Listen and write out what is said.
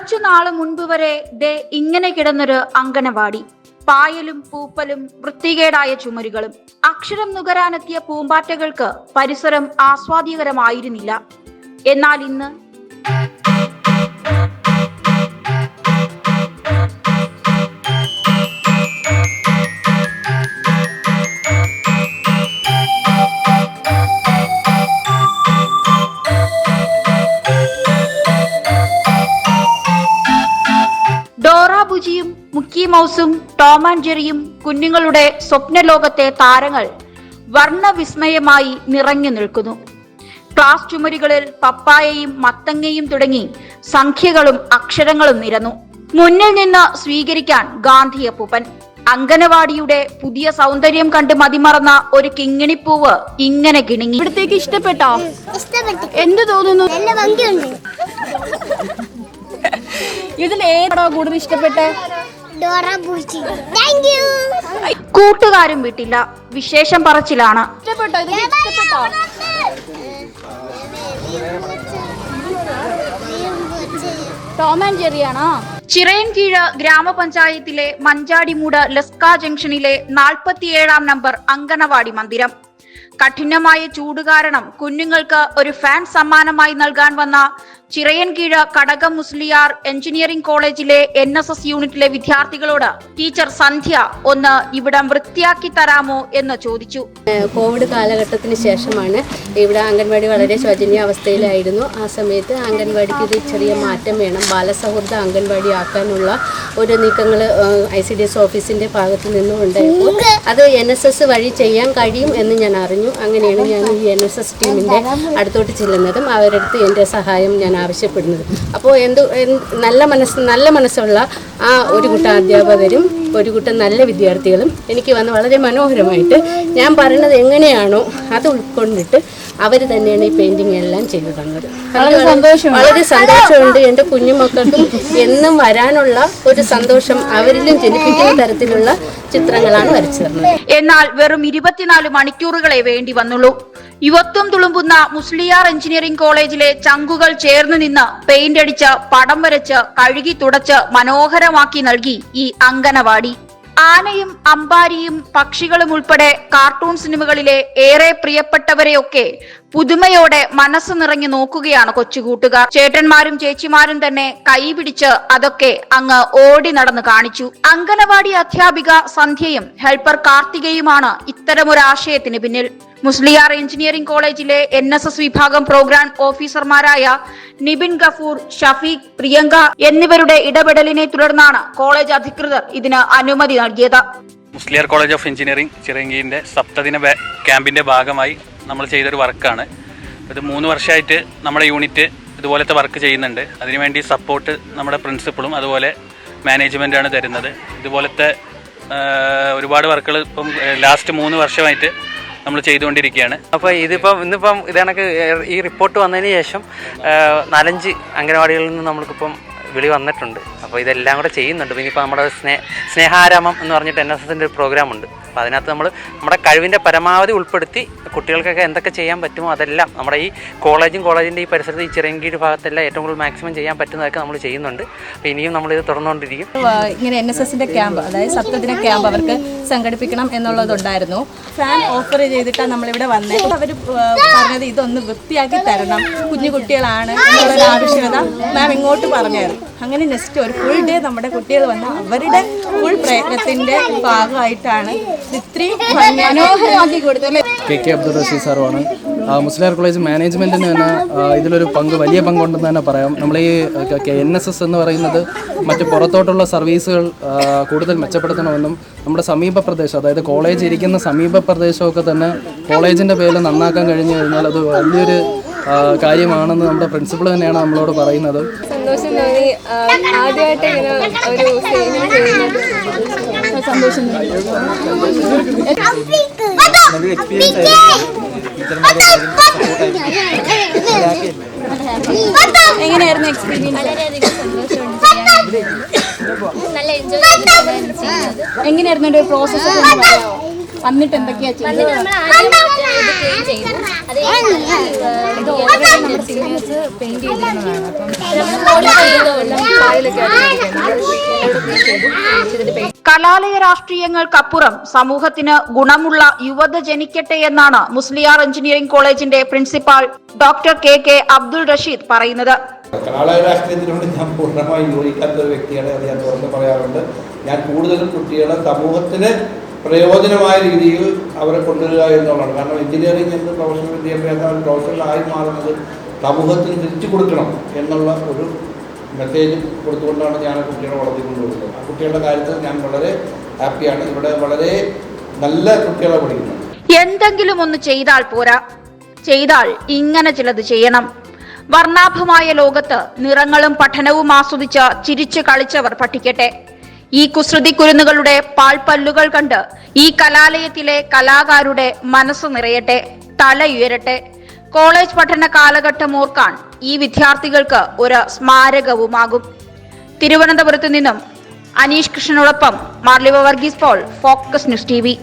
കുറച്ചു നാൾ മുൻപ് വരെ ദേ ഇങ്ങനെ കിടന്നൊരു അങ്കണവാടി. പായലും പൂപ്പലും വൃത്തികേടായ ചുമരുകളും. അക്ഷരം നുകരാനെത്തിയ പൂമ്പാറ്റകൾക്ക് പരിസരം ആസ്വാദ്യകരമായിരുന്നില്ല. എന്നാൽ ഇന്ന് മൗസും ടോം ആൻഡ് ജെറിയും കുഞ്ഞുങ്ങളുടെ സ്വപ്നലോകത്തെ താരങ്ങൾ വർണവിസ്മയമായി നിറഞ്ഞു നിൽക്കുന്നു. ക്ലാസ് ചുമരുകളിൽ പപ്പായയും മത്തങ്ങയും തുടങ്ങി സംഖ്യകളും അക്ഷരങ്ങളും നിരന്നു. മുന്നിൽ നിന്ന് സ്വീകരിക്കാൻ ഗാന്ധിയപ്പൂപ്പൻ അങ്കനവാടിയുടെ പുതിയ സൗന്ദര്യം കണ്ട് മതിമറന്ന ഒരു കിങ്ങിണിപ്പൂവ് ഇങ്ങനെ കിണുങ്ങി. ഇവിടത്തേക്ക് ഇഷ്ടപ്പെട്ടോ? എന്ത് തോന്നുന്നു? നല്ല ഭംഗിയുണ്ട്. ഇതിൽ ഏതാണോ കൂടുതൽ ഇഷ്ടപ്പെട്ടെ കൂട്ടുകാരും വിട്ടില്ല. വിശേഷം പറച്ചിലാണ്. ചിറയൻകീഴ് ഗ്രാമപഞ്ചായത്തിലെ മഞ്ചാടിമൂട് ലസ്ക ജംഗ്ഷനിലെ നാൽപ്പത്തിയേഴാം നമ്പർ അങ്കണവാടി മന്ദിരം. കഠിനമായ ചൂട് കാരണം കുഞ്ഞുങ്ങൾക്ക് ഒരു ഫാൻ സമ്മാനമായി നൽകാൻ വന്ന ചിറയൻകീഴ് കടകം മുസ്ലിയാർ എഞ്ചിനീയറിംഗ് കോളേജിലെ എൻ എസ് എസ് യൂണിറ്റിലെ വിദ്യാർത്ഥികളോട് ടീച്ചർ സന്ധ്യ ഒന്ന് ഇവിടം വൃത്തിയാക്കി തരാമോ എന്ന് ചോദിച്ചു. കോവിഡ് കാലഘട്ടത്തിന് ശേഷമാണ് ഇവിടെ അംഗൻവാടി വളരെ ശോചനീയ അവസ്ഥയിലായിരുന്നു. ആ സമയത്ത് അംഗൻവാടിക്ക് ഒരു ചെറിയ മാറ്റം വേണം. ബാലസൗഹൃദ അംഗൻവാടി ആക്കാനുള്ള ഒരു നീക്കങ്ങൾ ഐ സി ഡി എസ് ഓഫീസിന്റെ ഭാഗത്ത് നിന്നും അത് എൻ എസ് എസ് വഴി ചെയ്യാൻ കഴിയും എന്ന് ഞാൻ അറിഞ്ഞു. അങ്ങനെയാണ് ഞാൻ ഈ എൻ എസ് എസ് ടീമിന്റെ അടുത്തോട്ട് ചെല്ലുന്നതും അവരടുത്ത് എന്റെ സഹായം ഞാൻ ആവശ്യപ്പെടുന്നതും. അപ്പോൾ എന്ത് നല്ല മനസ്സ് നല്ല മനസ്സുള്ള ആ ഒരു കൂട്ടം അധ്യാപകരും ഒരു കൂട്ടം നല്ല വിദ്യാർത്ഥികളും എനിക്ക് വന്ന് വളരെ മനോഹരമായിട്ട് ഞാൻ പറയുന്നത് എങ്ങനെയാണോ അത് ഉൾക്കൊണ്ടിട്ട് അവർ തന്നെയാണ് ഈ പെയിന്റിംഗ് എല്ലാം ചെയ്തു തന്നത്. വളരെ വളരെ സന്തോഷമുണ്ട് എന്റെ കുഞ്ഞുമക്കൾക്കും എന്നും വരാനുള്ള ഒരു സന്തോഷം അവരിലും ജനിപ്പിക്കുന്ന തരത്തിലുള്ള ചിത്രങ്ങളാണ് വരച്ചു തന്നത് എന്നാൽ വെറും ഇരുപത്തിനാല് മണിക്കൂറുകളെ വേണ്ടി വന്നുള്ളൂ. യുവത്വം തുളുമ്പുന്ന മുസ്ലിയാർ എഞ്ചിനീയറിംഗ് കോളേജിലെ ചങ്കുകൾ ചേർന്ന് നിന്ന് പെയിന്റ് അടിച്ച് പടം വരച്ച് കഴുകി തുടച്ച് മനോഹരമാക്കി നൽകി ഈ അങ്കനവാടി ആനയും അമ്പാരിയും പക്ഷികളും ഉൾപ്പെടെ കാർട്ടൂൺ സിനിമകളിലെ ഏറെ പ്രിയപ്പെട്ടവരെയൊക്കെ പുതുമയോടെ മനസ്സ് നിറഞ്ഞു നോക്കുകയാണ് കൊച്ചുകൂട്ടുകാർ. ചേട്ടന്മാരും ചേച്ചിമാരും തന്നെ കൈപിടിച്ച് അതൊക്കെ അങ്ങ് ഓടി നടന്ന് കാണിച്ചു. അങ്കനവാടി അധ്യാപിക സന്ധ്യയും ഹെൽപ്പർ കാർത്തികയുമാണ് ഇത്തരമൊരു ആശയത്തിന് പിന്നിൽ. മുസ്ലിയാർ എഞ്ചിനീയറിംഗ് കോളേജിലെ എൻ എസ് എസ് വിഭാഗം പ്രോഗ്രാം ഓഫീസർമാരായ നിബിൻ ഗഫൂർ ഷഫീഖ് പ്രിയങ്ക എന്നിവരുടെ ഇടപെടലിനെ തുടർന്നാണ് കോളേജ് അധികൃതർ ഇതിന് അനുമതി നൽകിയത്. മുസ്ലിയാർ കോളേജ് ഓഫ് എഞ്ചിനീയറിംഗ് ചിറങ്കിന്റെ സപ്തദിന ക്യാമ്പിന്റെ ഭാഗമായി നമ്മൾ ചെയ്തൊരു വർക്കാണ്. ഇത് മൂന്ന് വർഷമായിട്ട് നമ്മുടെ യൂണിറ്റ് ഇതുപോലത്തെ വർക്ക് ചെയ്യുന്നുണ്ട്. അതിനുവേണ്ടി സപ്പോർട്ട് നമ്മുടെ പ്രിൻസിപ്പളും അതുപോലെ മാനേജ്മെന്റാണ് തരുന്നത്. ഇതുപോലത്തെ ഒരുപാട് വർക്കുകൾ ഇപ്പം ലാസ്റ്റ് മൂന്ന് വർഷമായിട്ട് നമ്മൾ ചെയ്തുകൊണ്ടിരിക്കുകയാണ്. അപ്പോൾ ഇതിപ്പം ഇന്നിപ്പം ഇത് ഈ റിപ്പോർട്ട് വന്നതിന് ശേഷം നാലഞ്ച് അംഗനവാടികളിൽ നിന്ന് നമ്മൾക്കിപ്പം വിളി വന്നിട്ടുണ്ട്. അപ്പോൾ ഇതെല്ലാം കൂടെ ചെയ്യുന്നുണ്ട്. പിന്നെ ഇപ്പോൾ നമ്മുടെ സ്നേ സ്നേഹാരാമം എന്ന് പറഞ്ഞിട്ട് എൻ എസ് എസിന്റെ ഒരു പ്രോഗ്രാമുണ്ട് അപ്പോൾ അതിനകത്ത് നമ്മൾ നമ്മുടെ കഴിവിന്റെ പരമാവധി ഉൾപ്പെടുത്തി കുട്ടികൾക്കൊക്കെ എന്തൊക്കെ ചെയ്യാൻ പറ്റുമോ അതെല്ലാം നമ്മുടെ ഈ കോളേജും കോളേജിന്റെ ഈ പരിസരത്ത് ഈ ചിറങ്കീട് ഭാഗത്തെല്ലാം ഏറ്റവും കൂടുതൽ മാക്സിമം ചെയ്യാൻ പറ്റുന്നതൊക്കെ നമ്മൾ ചെയ്യുന്നുണ്ട്. അപ്പോൾ ഇനിയും നമ്മളിത് തുറന്നുകൊണ്ടിരിക്കും ഇങ്ങനെ എൻ എസ് എസിന്റെ ക്യാമ്പ് അതായത് സപ്തദിന ക്യാമ്പ് അവർക്ക് സംഘടിപ്പിക്കണം എന്നുള്ളതുണ്ടായിരുന്നു. ഫാൻ ഓഫർ ചെയ്തിട്ടാണ് നമ്മളിവിടെ വന്നത് അവർ പറഞ്ഞത് ഇതൊന്ന് വൃത്തിയാക്കി തരണം. കുഞ്ഞു കുട്ടികളാണ് എന്നുള്ളൊരു ആവശ്യകത മാം ഇങ്ങോട്ട് പറഞ്ഞായിരുന്നു അങ്ങനെ നെക്സ്റ്റ് ഒരു ഫുൾ ഡേ നമ്മുടെ കുട്ടികൾ വന്ന് അവരുടെ ഫുൾ പ്രയത്നത്തിന്റെ ഭാഗമായിട്ടാണ് ഇത് ഇത്രയും മനോഹരമാക്കി കൊടുത്തത് കെ കെ അബ്ദുൾ റഷീദ് സാറുമാണ്. ആ, മുസ്ലിയാർ കോളേജ് മാനേജ്മെന്റിന് തന്നെ ഇതിലൊരു പങ്ക് വലിയ പങ്കുണ്ടെന്ന് തന്നെ പറയാം. നമ്മൾ ഈ എൻ എസ് എസ് എന്ന് പറയുന്നത് മറ്റ് പുറത്തോട്ടുള്ള സർവീസുകൾ കൂടുതൽ മെച്ചപ്പെടുത്തണമെന്നും നമ്മുടെ സമീപ പ്രദേശം അതായത് കോളേജ് ഇരിക്കുന്ന സമീപ പ്രദേശമൊക്കെ തന്നെ കോളേജിന്റെ പേരിൽ നന്നാക്കാൻ കഴിഞ്ഞു കഴിഞ്ഞാൽ അത് വലിയൊരു കാര്യമാണെന്ന് നമ്മുടെ പ്രിൻസിപ്പൾ തന്നെയാണ് നമ്മളോട് പറയുന്നത്. സന്തോഷം തോന്നി ആദ്യമായിട്ട് ഇങ്ങനെ ഒരു സന്തോഷം എങ്ങനെയായിരുന്നു എക്സ്പീരിയൻസ് വളരെയധികം സന്തോഷമുണ്ട് ചെയ്യാൻ നല്ല എൻജോയ് എങ്ങനെയായിരുന്നു ഒരു പ്രോസസ്സ് വന്നിട്ട് എന്തൊക്കെയാ ചെയ്തത്? കലാലയ രാഷ്ട്രീയങ്ങൾക്കപ്പുറം സമൂഹത്തിന് ഗുണമുള്ള യുവത ജനിക്കട്ടെ എന്നാണ് മുസ്ലിയാർ എഞ്ചിനീയറിംഗ് കോളേജിന്റെ principal doctor K K Abdul Rasheed പറയുന്നത്. കലാലയ രാഷ്ട്രീയത്തിനോട് ഞാൻ പൂർണമായി യോജിക്കാത്ത ഒരു വ്യക്തിയാണ് ഞാൻ തുറന്ന് പറയാറുണ്ട്. ഞാൻ കൂടുതലും കുട്ടികളെ സമൂഹത്തിന് പ്രയോജനമായ രീതിയിൽ അവരെ കൊണ്ടുവരിക എന്നുള്ളതാണ്. കാരണം എഞ്ചിനീയറിംഗ് എന്ന പ്രൊഫഷണൽ വിദ്യാഭ്യാസം അവർ പ്രൊഫഷണലായി മാറുന്നത് സമൂഹത്തിന് തിരിച്ചു കൊടുക്കണം എന്നുള്ള ഒരു മെസ്സേജ് കൊടുത്തുകൊണ്ടാണ് ഞാൻ ആ കുട്ടികളെ വളർത്തിക്കൊണ്ടുവരുന്നത് ആ കുട്ടികളുടെ കാര്യത്തിൽ ഞാൻ വളരെ ഹാപ്പിയാണ് ഇവിടെ വളരെ നല്ല കുട്ടികളെ പഠിക്കുന്നത് എന്തെങ്കിലും ഒന്ന് ചെയ്താൽ പോരാ. ചെയ്താൽ ഇങ്ങനെ ചിലത് ചെയ്യണം. വർണാഭമായ ലോകത്ത് നിറങ്ങളും പഠനവും ആസ്വദിച്ച് ചിരിച്ചു കളിച്ചവർ പഠിക്കട്ടെ. ഈ കുസൃതി കുരുന്നുകളുടെ പാൽപ്പല്ലുകൾ കണ്ട് ഈ കലാലയത്തിലെ കലാകാരുടെ മനസ്സ് നിറയട്ടെ തലയുയരട്ടെ കോളേജ് പഠന കാലഘട്ടം ഓർക്കാൻ ഈ വിദ്യാർത്ഥികൾക്ക് ഒരു സ്മാരകവുമാകും. തിരുവനന്തപുരത്ത് നിന്നും Aneesh കൃഷ്ണനോടൊപ്പം Marliva Varghese Paul focus news T V.